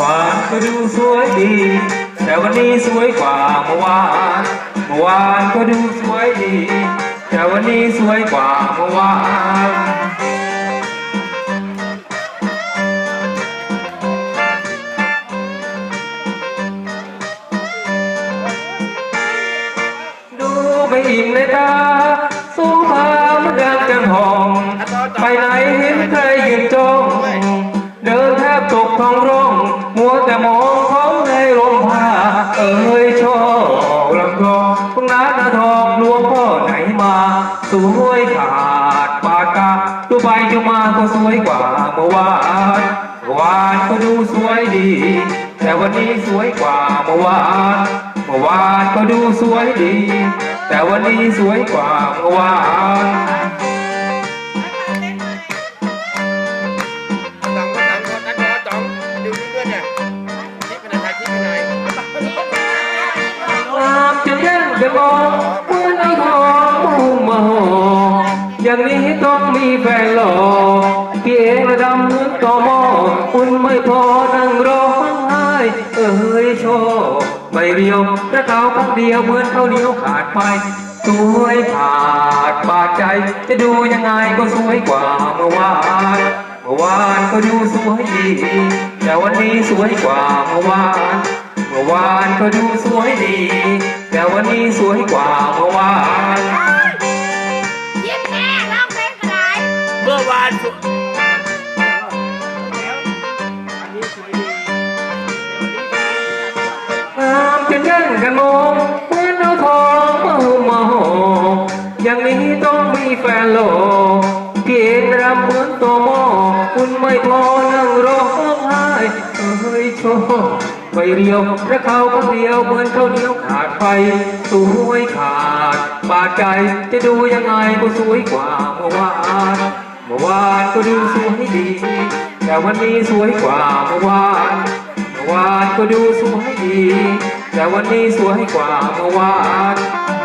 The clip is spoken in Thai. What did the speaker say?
วานก็ดูสวยดี แต่วันนี้สวยกว่าเมื่อวานเมื่อวานก็ดูสวยดี แต่วันนี้สวยกว่าเมื่อวานดูไปอิ่มในตาสู้พามันเดินกันหอง ไปไหนเห็นใครยืนจ้องเดินแทบตกท้องร่อง วยขาดปากกาดูไปดูมาก็สวยกว่าเมื่อวานเมื่อวานก็ดูสวยดี แต่วันนี้สวยกว่าเมื่อวานเมื่อวานก็ดูสวยดี แต่วันนี้สวยกว่าเมื่อวานตองก็ตองก็นัดรอตองดูนี่ด้วยเนี่ยนี่ขนาดถ่ายคลิปไปหน่อยงามจนแย่งไปมอง อคุณไม่พอนั่งร้องไห้เอ้ยโชคใบเรียวกระเกาพักเดียวเหมือนข้าวเหนียวขาดไปสวยขาดบาดใจ จะดูยังไงก็สวยกว่าเมื่อวานเมื่อวานก็ดูสวยดีแต่วันนี้สวยกว่าเมื่อวานเมื่อวานก็ดูสวยดี แต่วันนี้สวยกว่าเมื่อวาน นมองเหมือนเอาทองมาหุมมาหออย่างนี้ต้องมีแฟนหล่อพี่เองรำเหมือนตัวหม้อคุณไม่พอนั่งร้องไห้เอ้ยโชคใบเรียวและเขาคนเดียวเหมือนเขาเหนียวขาดไปสวยขาดบาดใจจะดูยังไงก็สวยกว่าเมื่อวานเมื่อวานก็ดูสวยดี แต่วันนี้สวยกว่าเมื่อวานเมื่อวานก็ดูสวยดี แต่วันนี้สวยกว่าเมื่อวาน